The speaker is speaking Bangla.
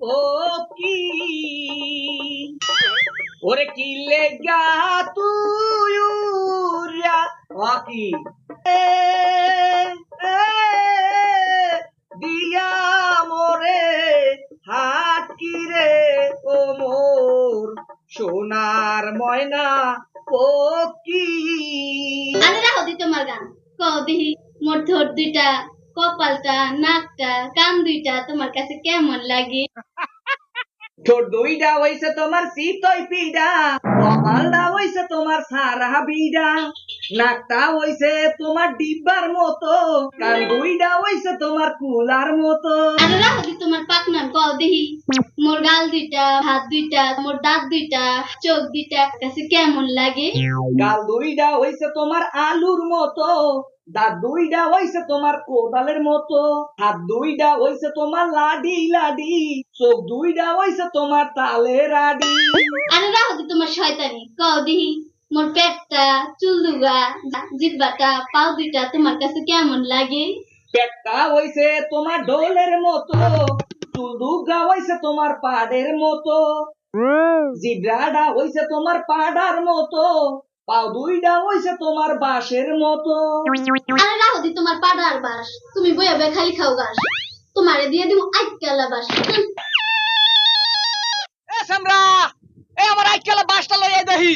ও কি? ওরে কি লেগা তুই দিয়া মোরে হাত কি রে, ও মোর সোনার ময়না, ও কি? আরে রাখো দি তোমার গান। কও মোর ঠোঁট দুইটা। কপালটা, নাকটা কান দুইটা তোমার কাছে কেমন লাগে? ঠোঁট দুইটা হইছে তোমার শীতই পিডা, কপালটা হইছে তোমার সারা বিডা নাকটা হইছে তোমার ডিব্বার মতো কান দুইটা হইছে তোমার কুলার মতো। আরে রাখো দি তোমার পাকনার কও দিহি। মোর গাল দুইটা হাত দুইটা মোর দাঁত দুইটা চোখ দুইটা কাছে কেমন লাগে? গাল দুইটা হইছে তোমার আলুর মতো দাঁত দুইটা হইছে তোমার কোদালের মতো হাত দুইটা হইছে তোমার লাডি লাডি চোখ দুইটা হইছে তোমার তালের আডি। আরে রাখো দি তোমার শয়তানি কও দিহি। মোর পেটটা চুল দুগা জিব্বাটা পাও দুইটা তোমার কাছে কেমন লাগে? পেটটা হইছে তোমার ঢোলের মতো চুলদুগা হইছে তোমার পাড়ের মতো। জিব্রাডা হইছে তোমার পাড়ার মতো পাও দুইটা হইছে তোমার বাঁশের মতো। আরে রাখো দি তোমার পাড়ার বাস তুমি বইয়া বইয়া খালি খাও গাছ তোমারে দিয়ে দিব আইকালা বাস এ সামরা এ আমার আইকালা বাসটা লইয়া দেখি।